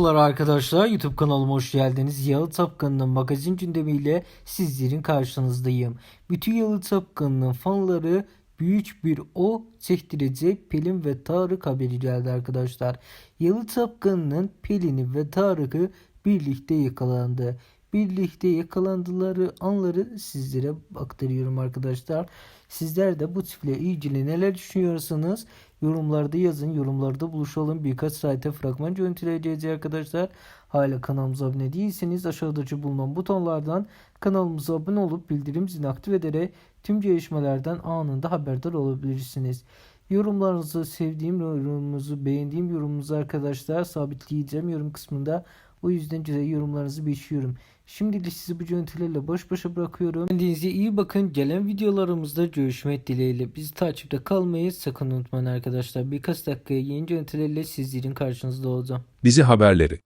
Merhabalar arkadaşlar YouTube kanalıma hoş geldiniz. Yalı Tapkan'ın magazin gündemiyle sizlerin karşınızdayım. Bütün Yalı Tapkan'ın fanları büyük bir o çektirecek Pelin ve Tarık haberi geldi arkadaşlar. Yalı Tapkan'ın Pelin'i ve Tarık'ı birlikte yakalandı. Birlikte yakalandıları anları sizlere aktarıyorum arkadaşlar. Sizler de bu çiftle ilgili neler düşünüyorsanız yorumlarda yazın. Yorumlarda buluşalım. Birkaç sayfa fragman görüntüleyeceğiz arkadaşlar. Hala kanalımıza abone değilseniz aşağıdaki bulunan butonlardan kanalımıza abone olup bildirim zilini aktif ederek tüm gelişmelerden anında haberdar olabilirsiniz. Yorumlarınızı sevdiğim yorumunuzu beğendiğim yorumunuzu arkadaşlar sabitleyeceğim yorum kısmında. O yüzden güzel yorumlarınızı bekliyorum. Şimdilik sizi bu görüntülerle baş başa bırakıyorum. Kendinize iyi bakın. Gelen videolarımızda görüşmek dileğiyle. Bizi takipte kalmayı sakın unutmayın arkadaşlar. Birkaç dakikaya yeni görüntülerle sizlerin karşınızda olacağım. Dizi haberleri